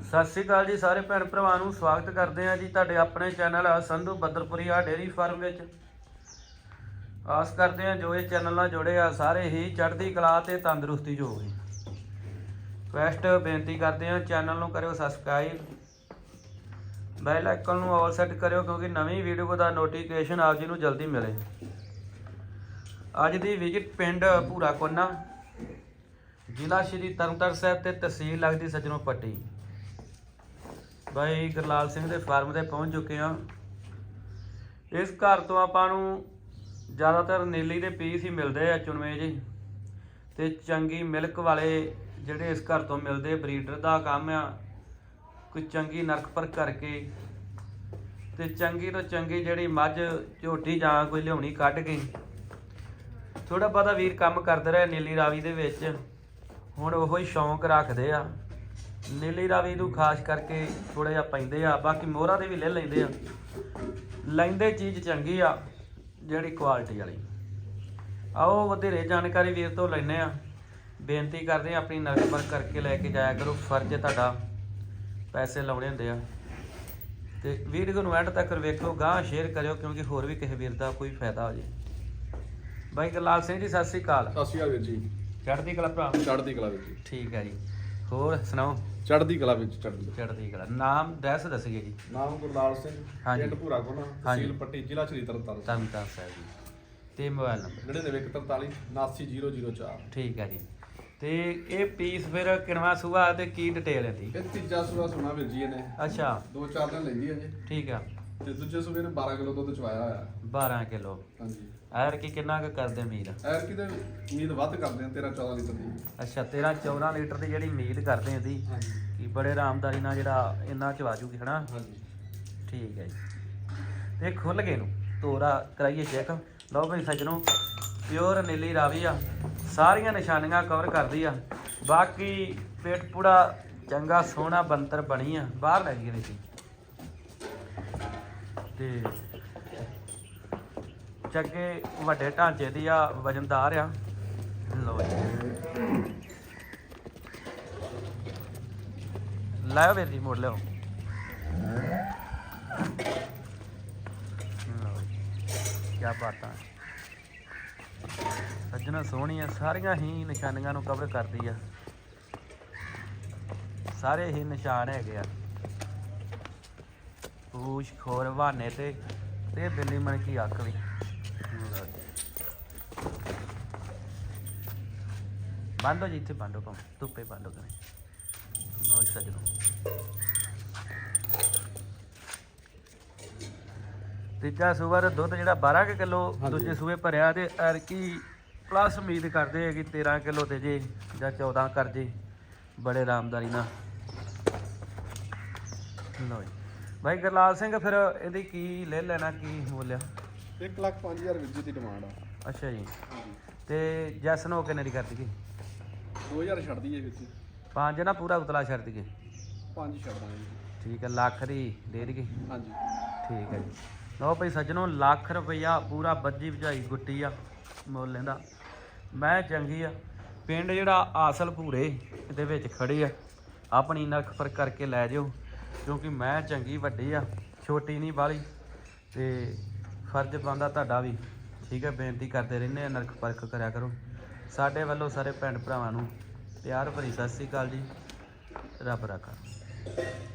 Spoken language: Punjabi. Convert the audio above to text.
ਸਤਿ ਸ੍ਰੀ ਅਕਾਲ ਜੀ ਸਾਰੇ ਭੈਣ ਭਰਾਵਾਂ ਨੂੰ, ਸਵਾਗਤ ਕਰਦੇ ਹਾਂ ਜੀ ਤੁਹਾਡੇ ਆਪਣੇ channel Sandhu Badarpuria dairy farm ਵਿੱਚ। ਆਸ ਕਰਦੇ ਹਾਂ ਜੋ ਇਹ ਚੈਨਲ ਨਾਲ ਜੁੜੇ ਆ, ਸਾਰੇ ਹੀ ਚੜ੍ਹਦੀ ਕਲਾ ਤੇ ਤੰਦਰੁਸਤੀ ਜੋ ਹੋਵੇ ਫਸਟ ਬੇਨਤੀ ਕਰਦੇ ਹਾਂ, ਚੈਨਲ ਨੂੰ ਕਰਿਓ ਸਬਸਕ੍ਰਾਈਬ ਬੈਲ ਆਈਕਨ ਨੂੰ ਆਲ ਸੈੱਟ ਕਰਿਓ, ਕਿਉਂਕਿ ਨਵੀਂ ਵੀਡੀਓ ਦਾ ਨੋਟੀਫਿਕੇਸ਼ਨ ਆਪ ਜੀ ਨੂੰ ਜਲਦੀ ਮਿਲੇ। ਅੱਜ ਦੀ ਵਿਜ਼ਿਟ ਪਿੰਡ ਭੂਰਾ ਕੋਨਾ ਜ਼ਿਲ੍ਹਾ ਸ਼੍ਰੀ ਤਰਨਤਾਰਨ ਸਾਹਿਬ ਤੇ ਤਹਿਸੀਲ ਲੱਗਦੀ ਸੱਜਣੋਂ ਪੱਟੀ। ਬਾਈ ਗੁਰਲਾਲ ਸਿੰਘ ਦੇ ਫਾਰਮ ਤੇ ਪਹੁੰਚ ਚੁੱਕੇ ਹਾਂ। ਇਸ ਘਰ ਤੋਂ ਆਪਾਂ ਨੂੰ ਜ਼ਿਆਦਾਤਰ ਨੀਲੀ ਦੇ ਪੀਸ ਹੀ ਮਿਲਦੇ ਆ ਚੁਣਵੇਂ ਜੀ ਤੇ ਚੰਗੀ ਮਿਲਕ ਵਾਲੇ ਜਿਹੜੇ ਇਸ ਘਰ ਤੋਂ ਮਿਲਦੇ ਬਰੀਡਰ ਦਾ ਕੰਮ ਆ। ਕੋਈ ਚੰਗੀ ਨਰਕ ਪਰ ਕਰਕੇ ਤੇ ਚੰਗੀ ਤੋਂ ਚੰਗੀ ਜਿਹੜੀ ਮੱਝ, ਝੋਟੀ ਜਾਂ ਕੋਈ ਲਿਆਉਣੀ ਕੱਢ ਕੇ ਥੋੜਾ ਬਹੁਤਾ ਵੀਰ ਕੰਮ ਕਰਦੇ ਰਹੇ ਨੀਲੀ ਰਾਵੀ ਦੇ ਵਿੱਚ। ਹੁਣ ਉਹੋ ਹੀ ਸ਼ੌਂਕ ਰੱਖਦੇ ਆ। ਨੀਲੀ ਰਾਵੀ ਨੂੰ ਖਾਸ ਕਰਕੇ ਥੋੜਾ ਜਿਹਾ ਪੈਂਦੇ ਆ ਬਾਕੀ ਮੋਹਰਾ ਦੇ ਵੀ ਲੈ ਲੈਂਦੇ ਆ। ਲੈਂਦੇ ਚੀਜ਼ ਚੰਗੀ ਆ ਜਿਹੜੀ ਕੁਆਲਿਟੀ ਵਾਲੀ। ਆਓ ਵਧੇਰੇ ਜਾਣਕਾਰੀ ਵੀਰ ਤੋਂ ਲੈਣੇ ਆ। ਬੇਨਤੀ ਕਰਦੇ ਆ ਆਪਣੀ ਨਰਕ ਕਰਕੇ ਲੈ ਕੇ ਜਾਇਆ ਕਰੋ ਫਰਜ਼ ਤੁਹਾਡਾ। ਪੈਸੇ ਲਾਉਣੇ ਹੁੰਦੇ ਆ। ਤੇ ਵੀਡੀਓ ਨੂੰ ਐਂਡ ਤੱਕ ਵੇਖੋ ਗਾਂ ਸ਼ੇਅਰ ਕਰਿਓ ਕਿਉਂਕਿ ਹੋਰ ਵੀ ਕਿਸੇ ਵੀਰ ਦਾ ਕੋਈ ਫਾਇਦਾ ਹੋ ਜੇ। ਬਾਈ ਗੁਰਲਾਲ ਸਿੰਘ ਜੀ ਸਤਿ ਸ੍ਰੀ ਅਕਾਲ। ਸਤਿ ਸ਼੍ਰੀ ਅਕਾਲ ਵੀਰ ਜੀ। ਚੜ੍ਹਦੀ ਕਲਾ ਭਰਾ। ਚੜ੍ਹਦੀ ਕਲਾ ਵੀਰ ਜੀ। ਠੀਕ ਹੈ ਜੀ। ਹੋਰ ਸੁਣਾਓ? ਚੜ੍ਹਦੀ ਕਲਾ ਵਿੱਚ ਚੜ੍ਹਦੀ ਚੜ੍ਹਦੀ ਕਲਾ। ਨਾਮ ਡਰੈਸ ਦੱਸੀਏ ਜੀ। ਨਾਮ ਗੁਰਲਾਲ ਸਿੰਘ ਹਾਂਜੀ। ਪਿੰਡ ਭੂਰਾ ਹਾਂਜੀ। ਤਹਿਸੀਲ ਪੱਟੀ ਜ਼ਿਲ੍ਹਾ ਸ਼੍ਰੀ ਤਰਨਤਾਰਨ। ਤਰਨਤਾਰਨ ਸਾਹਿਬ ਜੀ। ਤੇ ਮੋਬਾਈਲ ਨੰਬਰ। 9943 89004 ਠੀਕ ਹੈ ਜੀ। ਤੇ ਇਹ ਪੀਸ ਫਿਰ ਕਿਣਵਾ ਸੂਆ ਤੇ ਕੀ ਡਿਟੇਲ ਹੈ ਦੀ ਇਹ ਤੀਜਾ ਸੂਆ ਸੁਣਾ ਵੀਰ ਜੀ ਇਹਨੇ। ਅੱਛਾ। ਦੋ ਚਾਰ ਦਿਨ ਲੈਂਦੀ ਹੈ ਜੀ। ਠੀਕ ਆ। ਤੇ ਦੂਜੇ ਸੂਬੇ ਨੇ 12 ਕਿਲੋ ਦੁੱਧ ਚਵਾਇਆ ਹੋਇਆ। 12 ਕਿਲੋ। ਹਾਂਜੀ। ਐਰ ਕੀ ਕਿੰਨਾ ਕੁ ਕਰਦੇ ਉਮੀਦ ਐਰ ਕੀ ਤੇ ਉਮੀਦ ਵੱਧ ਕਰਦੇ ਆ 13 14 ਲੀਟਰ ਦੀ। ਅੱਛਾ 13 14 ਲੀਟਰ ਦੀ ਜਿਹੜੀ ਉਮੀਦ ਕਰਦੇ ਆ ਦੀ ਹਾਂਜੀ। ਕਿ ਬੜੇ ਆਰਾਮਦਾਰੀ ਨਾਲ ਜਿਹੜਾ ਇੰਨਾ ਚਵਾ ਜੂਗੀ ਹਨਾ? ਹਾਂਜੀ। ਠੀਕ ਹੈ ਜੀ। ਤੇ ਖੁੱਲ ਗਏ ਨੂੰ ਤੋਰਾ ਕਰਾਈਏ ਚੈੱਕ ਲਓ ਭਾਈ ਸੱਜਣੋ ਪਿਓਰ ਨੀਲੀ ਰਾਵੀ ਆ ਸਾਰੀਆਂ ਨਿਸ਼ਾਨੀਆਂ ਕਵਰ ਕਰਦੀ ਆ। ਬਾਕੀ ਪੇਟ ਪੂੜਾ ਚੰਗਾ ਸੋਹਣਾ ਬੰਤਰ ਬਣੀ ਆ ਬਾਹਰ ਲੈ ਗਈ ਸੀ ਤੇ ਚੱਗੇ ਵੱਡੇ ਢਾਂਚੇ ਦੀ ਆ ਵਜਨਦਾਰ ਆ? ਲੋ ਜੀ। ਲਾਓ ਵੀਰ ਜੀ, ਮੋੜ ਲਿਓ ਕੀ ਬਾਤਾਂ ਸੱਜਣਾ ਆ ਸਾਰੀਆਂ ਹੀ ਨਿਸ਼ਾਨੀਆਂ ਨੂੰ ਕਵਰ ਕਰਦੀ ਆ। ਸਾਰੇ ਹੀ ਨਿਸ਼ਾਨ ਹੈਗੇ ਆ। ਪੂਛ, ਖੋਰ, ਬਹਾਨੇ ਤੇ ਤੇ ਬਿੱਲੀ ਮਣ ਕੀ ਅੱਖ ਵੀ। ਬੰਦੋ ਜੀ ਇੱਥੇ ਬੰਦੋ ਕਮ ਧੁੱਪੇ ਬੰਦੋ ਕਰੇ ਨੋ। ਸੱਜਣੋ ਤੀਜਾ ਸੂਬਾ ਦਾ ਦੁੱਧ ਜਿਹੜਾ 12 ਕੁ ਕਿਲੋ। ਦੂਜੇ ਸੂਬੇ ਭਰਿਆ ਤੇ ਐਰਕੀ ਪਲੱਸ ਉਮੀਦ ਕਰਦੇ ਆ ਕਿ 13 ਕਿਲੋ ਤੇ ਜੇ ਜਾਂ 14 ਕਰ ਜੇ ਬੜੇ ਆਰਾਮਦਾਰੀ ਨਾਲ। ਲਓ ਜੀ। ਭਾਈ ਗੁਰਲਾਲ ਸਿੰਘ ਫਿਰ ਇਹਦੀ ਕੀ ਲੈ ਲੈਣਾ ਕੀ ਮੁੱਲ ਆ 1 ਲੱਖ 5000 ਵੀਰ ਜੀ ਦੀ ਡਿਮਾਂਡ ਆ। ਅੱਛਾ ਜੀ। ਤੇ ਜੈਸਨ ਹੋ ਕਿੰਨੇ ਦੀ ਕਰ 2000 ਛੱਡਦੀ ਹੈ ਵੀਰ ਜੀ ਪੰਜ ਨਾ ਪੂਰਾ ਉਤਲਾ ਛੱਡ ਦਈਏ। ਪੰਜ ਛੱਡ ਦਾਂਗੇ। ਜੀ ਠੀਕ ਹੈ ਲੱਖ ਦੀ ਦੇ ਦਈਏ। ਹਾਂਜੀ। ਠੀਕ ਹੈ ਜੀ। ਲਓ ਭਾਈ ਸੱਜਣੋ ਲੱਖ ਰੁਪਈਆ ਪੂਰਾ ਬੱਜੀ ਭਜਾਈ ਗੁੱਟੀ ਆ ਮੁੱਲ ਲੈਂਦਾ ਮੈਂ ਚੰਗੀ ਆ। ਪਿੰਡ ਜਿਹੜਾ ਆਸਲ ਭੂਰੇ ਦੇ ਵਿੱਚ ਖੜੇ ਆ। ਆਪਣੀ ਨਰਖ ਫ਼ਰਕ ਕਰਕੇ ਲੈ ਜਿਓ ਕਿਉਂਕਿ ਮੈਂ ਚੰਗੀ ਵੱਡੀ ਆ ਛੋਟੀ ਨਹੀਂ ਬਾਲੀ। ਤੇ ਫਰਜ਼ ਪਾਉਂਦਾ ਤੁਹਾਡਾ ਵੀ। ਠੀਕ ਹੈ ਬੇਨਤੀ ਕਰਦੇ ਰਹਿੰਦੇ ਆ ਨਰਖ ਪਰਖ ਕਰਿਆ ਕਰੋ। ਸਾਡੇ ਵੱਲੋਂ ਸਾਰੇ ਭੈਣ ਭਰਾਵਾਂ ਨੂੰ ਪਿਆਰ ਭਰੀ ਸਤਿ ਸ੍ਰੀ ਅਕਾਲ ਜੀ। ਰੱਬ ਰਾਖਾ।